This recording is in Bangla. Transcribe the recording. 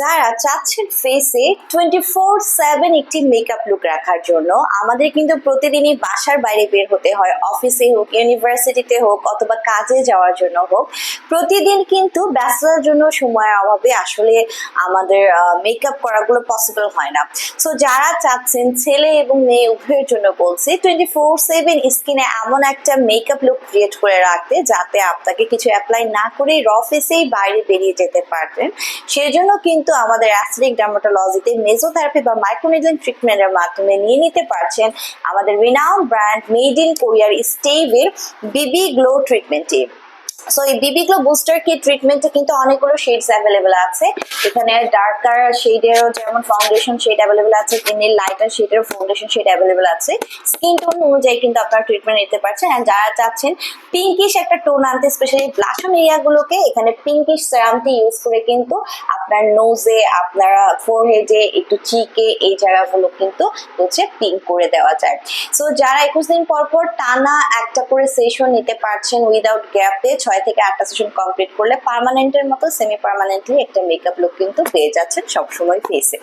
যারা চাচ্ছেন ফেসে টোয়েন্টি ফোর সেভেন একটি মেকআপ লুক রাখার জন্য, আমাদের কিন্তু প্রতিদিনই বাসার বাইরে বের হতে হয়। অফিসে হোক ইউনিভার্সিটিতে হোক, অথবা কাজে যাওয়ার জন্য হোক। প্রতিদিন কিন্তু ব্যস্ততার জন্য সময়ের অভাবে আসলে আমাদের মেকআপ করাগুলো পসিবল হয় না। সো যারা চাচ্ছেন ছেলে এবং মেয়ে উভয়ের জন্য বলছি টোয়েন্টি ফোর সেভেন স্কিনে এমন একটা মেকআপ লুক ক্রিয়েট করে রাখতে যাতে আপনাকে কিছু অ্যাপ্লাই না করেই র ফেসেই বাইরে বেরিয়ে যেতে পারবেন সেই জন্য কিন্তু আমাদের অ্যাসিডিক ডার্মাটোলজিতে মেজোথেরাপি বা মাইক্রোনিডেন ট্রিটমেন্টের মাধ্যমে নিয়ে নিতে পারছেন আমাদের রিনাউন্ড ব্র্যান্ড মেড ইন কোরিয়ার স্টেভের বিবি গ্লো ট্রিটমেন্টটি সো এই বিবি গ্লো বুস্টার কি ট্রিটমেন্টে কিন্তু অনেকগুলো শেডস অ্যাভেলেবেল আছে। এখানে ডার্কার শেডেরও যেমন ফাউন্ডেশন শেড অ্যাভেলেবেল আছে, তেমনি লাইটার ফাউন্ডেশন শেড অ্যাভেলেবেল আছে। স্কিন টোন অনুযায়ী কিন্তু আপনারা ট্রিটমেন্ট নিতে পারছেন। যারা চাচ্ছেন পিঙ্কিশ একটা টোন আনতে স্পেশালি এরিয়াগুলোকে এখানে পিঙ্কিশ সেরামটি ইউজ করে কিন্তু আপনার নোজে আপনারা ফোরহেডে একটু চিকে এই জায়গাগুলো কিন্তু হচ্ছে পিঙ্ক করে দেওয়া যায়। সো যারা একুশ দিন পর পর টানা একটা করে সেশন নিতে পারছেন উইদাউট গ্যাপে ছয় থেকে আটটা সেশন কমপ্লিট করলে পার্মানেন্টের মতো সেমি পার্মানেন্টলি একটা মেকআপ লুক কিন্তু পেয়ে যাচ্ছেন সবসময় ফেসে